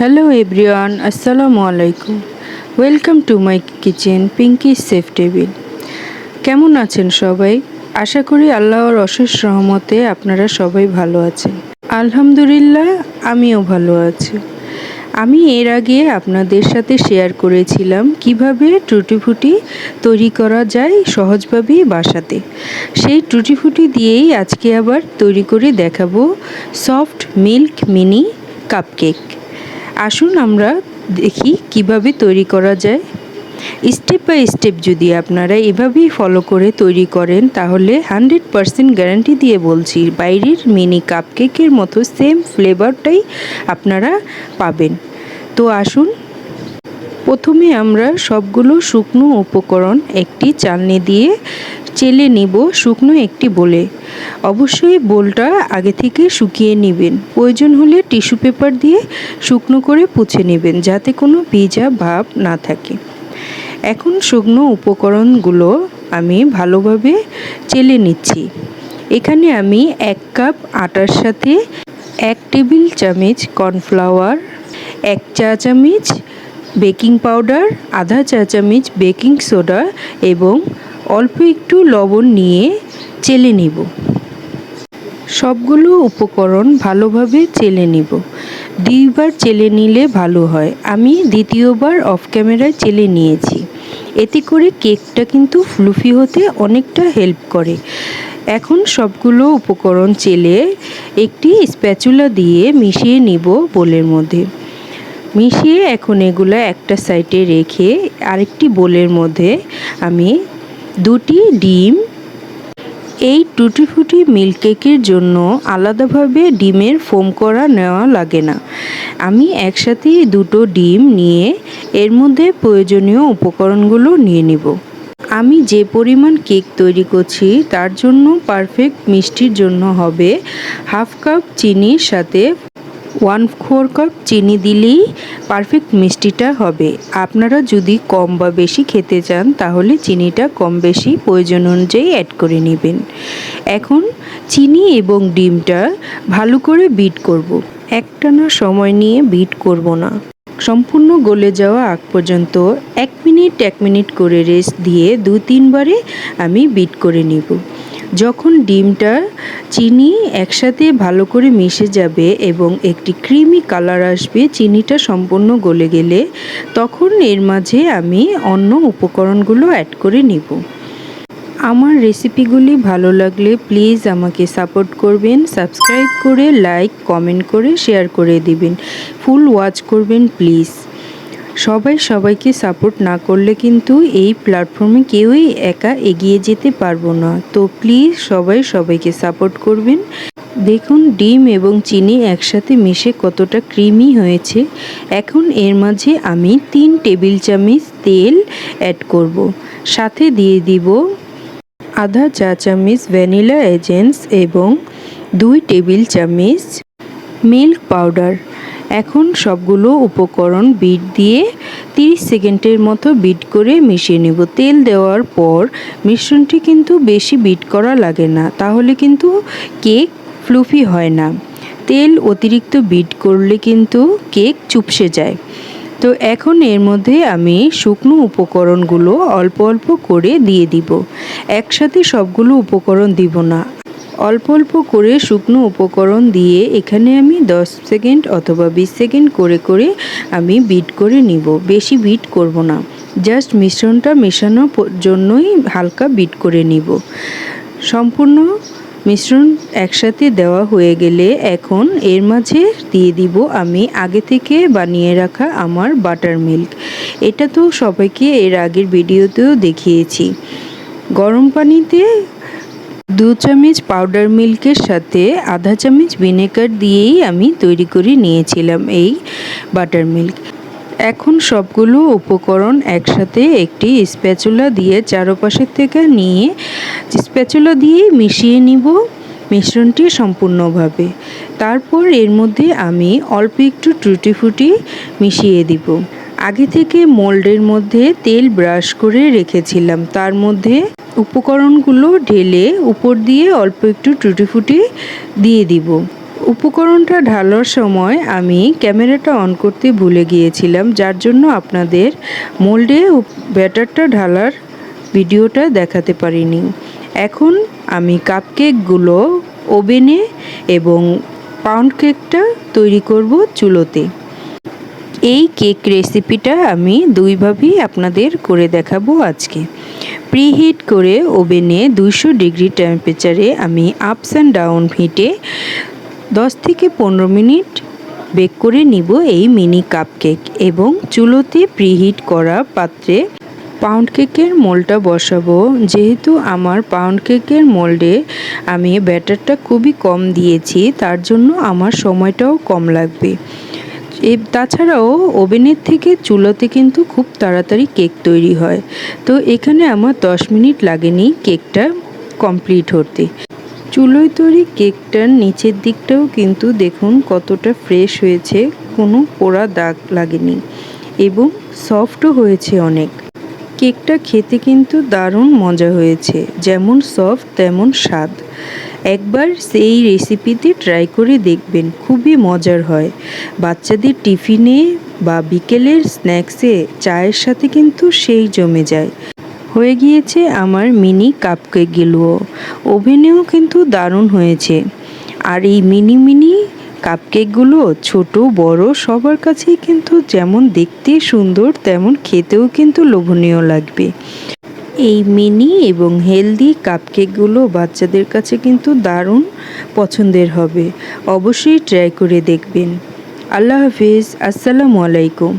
Hello everyone আসসালামু আলাইকুম welcome to my kitchen Pinki chef table কেমন আছেন সবাই? আশা করি আল্লাহর অশেষ রহমতে আপনারা সবাই ভালো আছেন। আলহামদুলিল্লাহ, আমিও ভালো আছি। আমি এর আগে আপনাদের সাথে শেয়ার করেছিলাম কীভাবে টুটিফুটি তৈরি করা যায় সহজভাবেই বাসাতে। সেই টুটিফুটি দিয়েই আজকে আবার তৈরি করে দেখাবো সফট মিল্ক মিনি কাপকেক আসুন আমরা দেখি কীভাবে তৈরি করা যায়। স্টেপ বাই স্টেপ যদি আপনারা এভাবেই ফলো করে তৈরি করেন, তাহলে হান্ড্রেড পারসেন্ট গ্যারান্টি দিয়ে বলছি, বাইরের মিনি কাপকেকের মতো সেম ফ্লেভারটাই আপনারা পাবেন। তো আসুন, প্রথমে আমরা সবগুলো শুকনো উপকরণ একটি চালনি দিয়ে চেলে নিব শুকনো একটি বলে। অবশ্যই বোলটা আগে থেকে শুকিয়ে নেবেন। প্রয়োজন হলে টিস্যু পেপার দিয়ে শুকনো করে পুছে নেবেন যাতে কোনো ভিজা ভাব না থাকে। এখন শুকনো উপকরণগুলো আমি ভালোভাবে চেলে নিচ্ছি। এখানে আমি এক কাপ আটার সাথে এক টেবিল চামচ কর্নফ্লাওয়ার, এক চা চামচ বেকিং পাউডার, আধা চা চামচ বেকিং সোডা এবং অল্প একটু লবণ নিয়ে চেলে নিব। সবগুলো উপকরণ ভালোভাবে চেলে নিব। দুইবার চেলে নিলে ভালো হয়। আমি দ্বিতীয়বার অফ ক্যামেরায় চেলে নিয়েছি। এতে করে কেকটা কিন্তু ফ্লুফি হতে অনেকটা হেল্প করে। এখন সবগুলো উপকরণ চেলে একটি স্প্যাচুলা দিয়ে মিশিয়ে নিব বোলের মধ্যে। মিশিয়ে এখন এগুলো একটা সাইডে রেখে আরেকটি বোলের মধ্যে আমি দুটি ডিম, এই টুটি ফুটি মিল্ক কেকের জন্য আলাদাভাবে ডিমের ফোম করা নেওয়া লাগে না। আমি একসাথে দুটো ডিম নিয়ে এর মধ্যে প্রয়োজনীয় উপকরণগুলো নিয়ে নিব। আমি যে পরিমাণ কেক তৈরি করছি তার জন্য পারফেক্ট মিষ্টির জন্য হবে হাফ কাপ চিনির সাথে ওয়ান ফোর কাপ চিনি দিলেই পারফেক্ট মিষ্টিটা হবে। আপনারা যদি কম বা বেশি খেতে চান, তাহলে চিনিটা কম বেশি প্রয়োজন অনুযায়ী অ্যাড করে নেবেন। এখন চিনি এবং ডিমটা ভালো করে বিট করব। একটানা সময় নিয়ে বিট করব না। সম্পূর্ণ গলে যাওয়া আগ পর্যন্ত এক মিনিট এক মিনিট করে রেস্ট দিয়ে দু তিনবারে আমি বিট করে নিব। যখন ডিমটা চিনি একসাথে ভালো করে মিশে যাবে এবং একটি ক্রিমি কালার আসবে, চিনিটা সম্পূর্ণ গলে গেলে তখন এর মাঝে আমি অন্য উপকরণগুলো অ্যাড করে নিব। আমার রেসিপিগুলি ভালো লাগলে প্লিজ আমাকে সাপোর্ট করবেন সাবস্ক্রাইব করে লাইক কমেন্ট করে শেয়ার করে দিবেন। ফুল ওয়াচ করবেন প্লিজ সবাই সবাইকে সাপোর্ট না করলে কিন্তু এই প্ল্যাটফর্মে কেউই একা এগিয়ে যেতে পারব না। তো প্লিজ সবাই সবাইকে সাপোর্ট করবেন। দেখুন, ডিম এবং চিনি একসাথে মিশে কতটা ক্রিমি হয়েছে। এখন এর মাঝে আমি তিন টেবিল চামচ তেল অ্যাড করব। সাথে দিয়ে দিব আধা চা চামচ ভ্যানিলা এজেন্স এবং দুই টেবিল চামচ মিল্ক পাউডার এখন সবগুলো উপকরণ বিট দিয়ে 30 সেকেন্ডের মতো বিট করে মিশিয়ে নেব। তেল দেওয়ার পর মিশ্রণটি কিন্তু বেশি বিট করা লাগে না, তাহলে কিন্তু কেক ফ্লুফি হয় না। তেল অতিরিক্ত বিট করলে কিন্তু কেক চুপসে যায়। তো এখন এর মধ্যে আমি শুকনো উপকরণগুলো অল্প অল্প করে দিয়ে দিব। একসাথে সবগুলো উপকরণ দিব না। অল্প অল্প করে শুকনো উপকরণ দিয়ে এখানে আমি 10 সেকেন্ড অথবা 20 সেকেন্ড করে করে আমি বিট করে নিব। বেশি বিট করব না। জাস্ট মিশ্রণটা মেশানোর জন্যই হালকা বিট করে নিব। সম্পূর্ণ মিশ্রণ একসাথে দেওয়া হয়ে গেলে এখন এর মাঝে দিয়ে দিব আমি আগে থেকে বানিয়ে রাখা আমার বাটার মিল্ক। এটা তো সবাইকে এর আগের ভিডিওতেও দেখিয়েছি। গরম পানিতে দু চামচ পাউডার মিল্কের সাথে আধা চামচ ভিনেগার দিয়েই আমি তৈরি করে নিয়েছিলাম এই বাটার মিল্ক এখন সবগুলো উপকরণ একসাথে একটি স্প্যাচুলা দিয়ে চারপাশের থেকে নিয়ে স্প্যাচুলা দিয়ে মিশিয়ে নিব মিশ্রণটি সম্পূর্ণভাবে। তারপর এর মধ্যে আমি অল্প একটু টুটি ফুটি মিশিয়ে দিব। আগে থেকে মোল্ডের মধ্যে তেল ব্রাশ করে রেখেছিলাম। তার মধ্যে উপকরণগুলো ঢেলে উপর দিয়ে অল্প একটু টুটি ফুটি দিয়ে দিব। উপকরণটা ঢালার সময় আমি ক্যামেরাটা অন করতে ভুলে গিয়েছিলাম, যার জন্য আপনাদের মোল্ডে ব্যাটারটা ঢালার ভিডিওটা দেখাতে পারিনি। এখন আমি কাপকেকগুলো ওভেনে এবং পাউন্ড কেকটা তৈরি করব চুলোতে। এই কেক রেসিপিটা আমি দুইভাবেই আপনাদের করে দেখাবো আজকে। প্রিহিট করে ওভেনে দুইশো ডিগ্রি টেম্পারেচারে আমি আপস অ্যান্ড ডাউন হিটে দশ থেকে পনেরো মিনিট বেক করে নিব এই মিনি কাপ কেক এবং চুলোতে প্রিহিট করা পাত্রে পাউন্ড কেকের মোলটা বসাবো। যেহেতু আমার পাউন্ড কেকের মোল্ডে আমি ব্যাটারটা খুবই কম দিয়েছি, তার জন্য আমার সময়টাও কম লাগবে। এ তাছাড়াও ওভেনের থেকে চুলোতে কিন্তু খুব তাড়াতাড়ি কেক তৈরি হয়। তো এখানে আমার দশ মিনিট লাগেনি কেকটা কমপ্লিট হতে। চুলোয় তৈরি কেকটার নিচের দিকটাও কিন্তু দেখুন কতটা ফ্রেশ হয়েছে, কোনো পোড়া দাগ লাগেনি এবং সফটও হয়েছে অনেক। কেকটা খেতে কিন্তু দারুণ মজা হয়েছে, যেমন সফট তেমন স্বাদ। একবার সেই রেসিপিতে ট্রাই করে দেখবেন, খুবই মজার হয়। বাচ্চাদের টিফিনে বা বিকেলের স্ন্যাক্সে চায়ের সাথে কিন্তু সেই জমে যায়। হয়ে গিয়েছে আমার মিনি কাপকেকগুলোও ওভেনেও কিন্তু দারুণ হয়েছে। আর এই মিনি মিনি কাপকেকগুলো ছোট, বড় সবার কাছেই কিন্তু যেমন দেখতে সুন্দর, তেমন খেতেও কিন্তু লোভনীয় লাগবে। এই মিনি এবং হেলদি কাপকেকগুলো বাচ্চাদের কাছে কিন্তু দারুণ পছন্দের হবে। অবশ্যই ট্রাই করে দেখবেন। আল্লাহ হাফিজ। আসসালামু আলাইকুম।